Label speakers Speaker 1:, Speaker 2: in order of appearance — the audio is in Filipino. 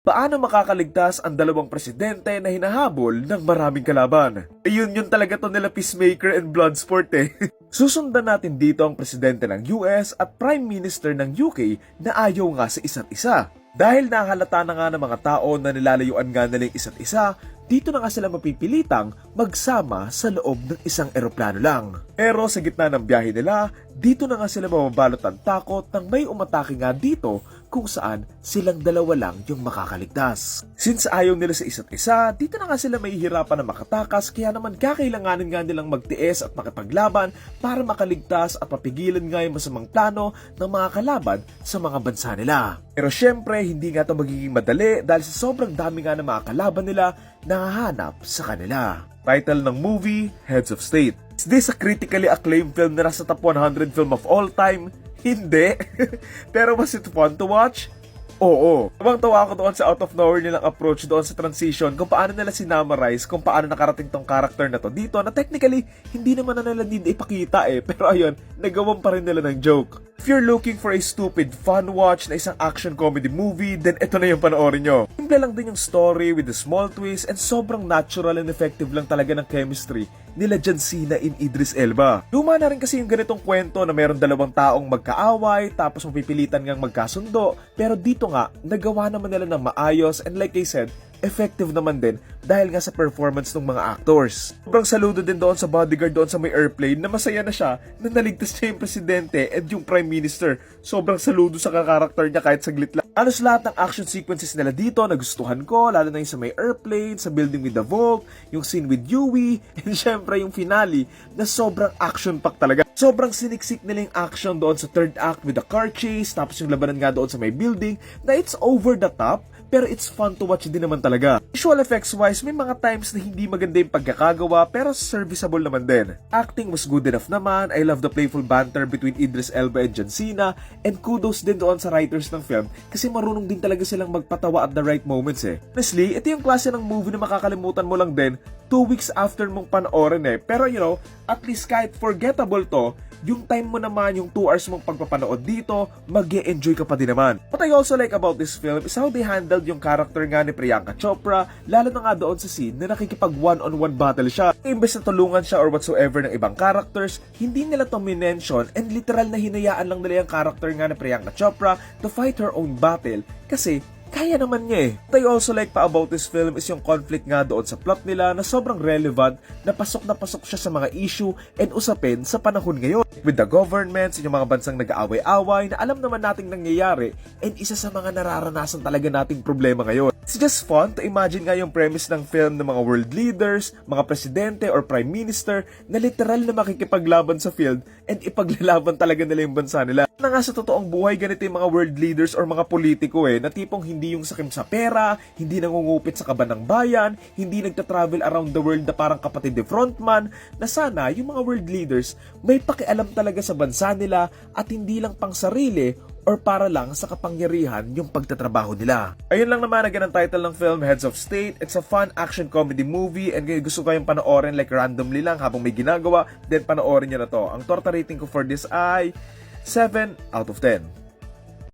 Speaker 1: Paano makakaligtas ang dalawang presidente na hinahabol ng maraming kalaban? Ayun yun talaga to nila Peacemaker and Bloodsport eh. Susundan natin dito ang presidente ng US at Prime Minister ng UK na ayaw nga sa isa't isa. Dahil nahalata na nga ng mga tao na nilalayuan nga nila yung isa't isa, dito na nga sila mapipilitang magsama sa loob ng isang eroplano lang. Pero sa gitna ng biyahe nila, dito na nga sila mababalot ng takot nang may umatake nga dito kung saan silang dalawa lang yung makakaligtas. Since ayaw nila sa isa't isa, dito na nga sila mahihirapan na makatakas kaya naman kakailanganin nga nilang magtiis at makipaglaban para makaligtas at mapigilan nga yung masamang plano ng mga kalaban sa mga bansa nila. Pero syempre, hindi nga ito magiging madali dahil sa sobrang dami nga ng mga kalaban nila nahahanap sa kanila. Title ng movie, Heads of State. Is this a critically acclaimed film na nasa top 100 film of all time? Hindi. Pero was it fun to watch? Oo. Tabang tawa ako doon sa out of nowhere nilang approach doon sa transition kung paano nila sinamarize kung paano nakarating tong character na to dito na technically hindi naman na nila need ipakita eh. Pero ayun, nagawan pa rin nila ng joke. If you're looking for a stupid fun watch na isang action comedy movie, then ito na yung panoorin nyo. Simple lang din yung story with a small twist and sobrang natural and effective lang talaga ng chemistry nila John Cena in Idris Elba. Luma na rin kasi yung ganitong kwento na meron dalawang taong magkaaway tapos mapipilitan ngang magkasundo pero dito nga nagawa naman nila ng maayos and like I said, effective naman din dahil nga sa performance ng mga actors. Sobrang saludo din doon sa bodyguard doon sa may airplane na masaya na siya na naligtas niya yung presidente and yung prime minister. Sobrang saludo sa karakter niya kahit saglit lang. Alos lahat ng action sequences nila dito nagustuhan ko, lalo na yung sa may airplane, sa building with the vault, yung scene with Yui, and syempre yung finale na sobrang action-packed talaga. Sobrang siniksik nila yung action doon sa third act with the car chase, tapos yung labanan nga doon sa may building, na it's over the top, pero it's fun to watch din naman talaga. Visual effects wise, may mga times na hindi maganda yung pagkakagawa pero serviceable naman din. Acting was good enough naman, I love the playful banter between Idris Elba and John Cena, and kudos din doon sa writers ng film kasi marunong din talaga silang magpatawa at the right moments eh. Honestly, ito yung klase ng movie na makakalimutan mo lang din two weeks after mong panoorin eh. Pero you know, at least kahit forgettable to, yung time mo naman, yung 2 hours mong pagpapanood dito, mag enjoy ka pa din naman. What I also like about this film is how they handled yung character nga ni Priyanka Chopra, lalo na nga doon sa scene na nakikipag one-on-one battle siya. Imbes na tulungan siya or whatsoever ng ibang characters, hindi nila to minention and literal na hinayaan lang nila yung character nga ni Priyanka Chopra to fight her own battle kasi kaya naman niya eh. What I also like pa about this film is yung conflict nga doon sa plot nila na sobrang relevant na pasok na pasok siya sa mga issue and usapin sa panahon ngayon. With the governments, yung mga bansang nag-aaway-away na alam naman nating nangyayari and isa sa mga nararanasan talaga nating problema ngayon. It's just fun to imagine nga yung premise ng film ng mga world leaders, mga presidente or prime minister na literal na makikipaglaban sa field and ipaglalaban talaga nila yung bansa nila. Na nga sa totoong buhay, ganito yung mga world leaders or mga politiko eh, na tipong hindi yung sakim sa pera, hindi nangungupit sa kaban ng bayan, hindi nagta-travel around the world na parang kapatid ni frontman, na sana yung mga world leaders may pakialam talaga sa bansa nila at hindi lang pang sarili or para lang sa kapangyarihan yung pagtatrabaho nila. Ayun lang naman agad ang title ng film, Heads of State. It's a fun action comedy movie and kung gusto kayong panoorin like randomly lang habang may ginagawa, then panoorin nyo na to. Ang torta rating ko for this ay 7 out of 10.